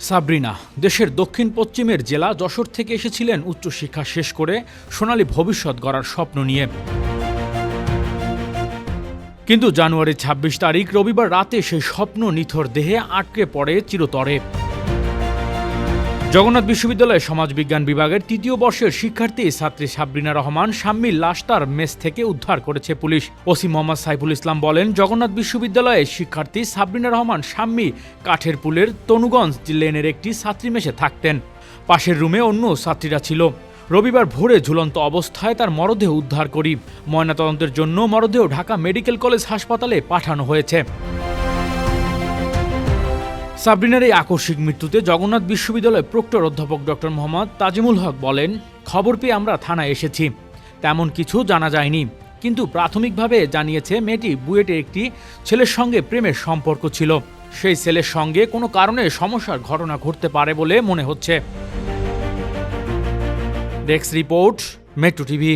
সাবরিনা, দেশের দক্ষিণ পশ্চিমের জেলা যশোর থেকে এসেছিলেন উচ্চশিক্ষা শেষ করে সোনালী ভবিষ্যৎ গড়ার স্বপ্ন নিয়ে। কিন্তু জানুয়ারি ২৬ তারিখ রবিবার রাতে সেই স্বপ্ন নিথর দেহে আটকে পড়ে চিরতরে। জগন্নাথ বিশ্ববিদ্যালয়ের সমাজবিজ্ঞান বিভাগের তৃতীয় বর্ষের শিক্ষার্থী ছাত্রী সাবরিনা রহমান শাম্মীর লাশ তার মেস থেকে উদ্ধার করেছে পুলিশ। ওসি মোহাম্মদ সাইফুল ইসলাম বলেন, জগন্নাথ বিশ্ববিদ্যালয়ের শিক্ষার্থী সাবরিনা রহমান শাম্মী কাঠের পুলের তনুগঞ্জ লেনের একটি ছাত্রী মেসে থাকতেন। পাশের রুমে অন্য ছাত্রীরা ছিল। রবিবার ভোরে ঝুলন্ত অবস্থায় তার মরদেহ উদ্ধার করি। ময়নাতদন্তের জন্য মরদেহ ঢাকা মেডিকেল কলেজ হাসপাতালে পাঠানো হয়েছে। সাবরিনার এই আকস্মিক মৃত্যুতে জগন্নাথ বিশ্ববিদ্যালয়ের প্রক্টর অধ্যাপক ডক্টর মোহাম্মদ তাজিমুল হক বলেন, খবর পেয়ে আমরা থানায় এসেছি। তেমন কিছু জানা যায়নি, কিন্তু প্রাথমিকভাবে জানিয়েছে মেয়েটি বুয়েটের একটি ছেলের সঙ্গে প্রেমের সম্পর্ক ছিল। সেই ছেলের সঙ্গে কোনো কারণে সমস্যার ঘটনা ঘটতে পারে বলে মনে হচ্ছে। Desk report, Metro TV.